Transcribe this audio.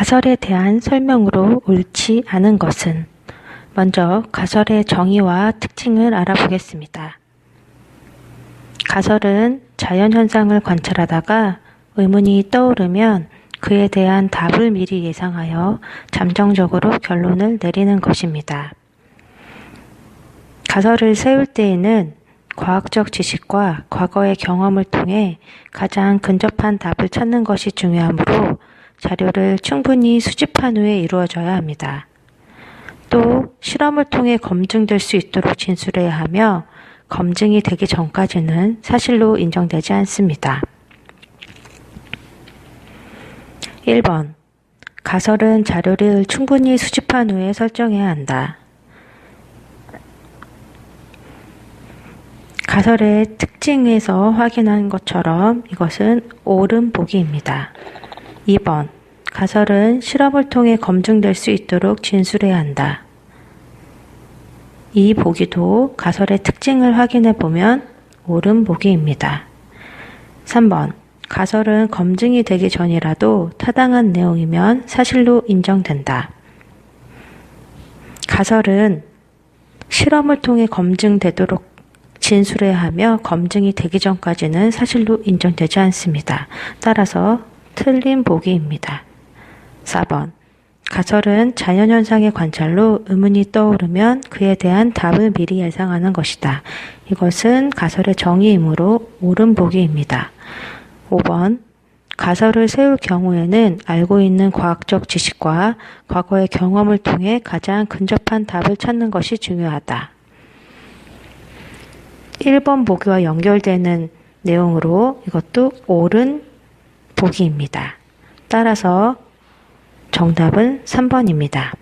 가설에 대한 설명으로 옳지 않은 것은 먼저 가설의 정의와 특징을 알아보겠습니다. 가설은 자연현상을 관찰하다가 의문이 떠오르면 그에 대한 답을 미리 예상하여 잠정적으로 결론을 내리는 것입니다. 가설을 세울 때에는 과학적 지식과 과거의 경험을 통해 가장 근접한 답을 찾는 것이 중요하므로 자료를 충분히 수집한 후에 이루어져야 합니다. 또 실험을 통해 검증될 수 있도록 진술해야 하며 검증이 되기 전까지는 사실로 인정되지 않습니다. 1번. 가설은 자료를 충분히 수집한 후에 설정해야 한다. 가설의 특징에서 확인한 것처럼 이것은 옳은 보기입니다. 2번. 가설은 실험을 통해 검증될 수 있도록 진술해야 한다. 이 보기도 가설의 특징을 확인해 보면 옳은 보기입니다. 3번. 가설은 검증이 되기 전이라도 타당한 내용이면 사실로 인정된다. 가설은 실험을 통해 검증되도록 진술해야 하며 검증이 되기 전까지는 사실로 인정되지 않습니다. 따라서 틀린 보기입니다. 4번. 가설은 자연현상의 관찰로 의문이 떠오르면 그에 대한 답을 미리 예상하는 것이다. 이것은 가설의 정의이므로 옳은 보기입니다. 5번. 가설을 세울 경우에는 알고 있는 과학적 지식과 과거의 경험을 통해 가장 근접한 답을 찾는 것이 중요하다. 1번 보기와 연결되는 내용으로 이것도 옳은 보기입니다. 따라서 정답은 3번입니다.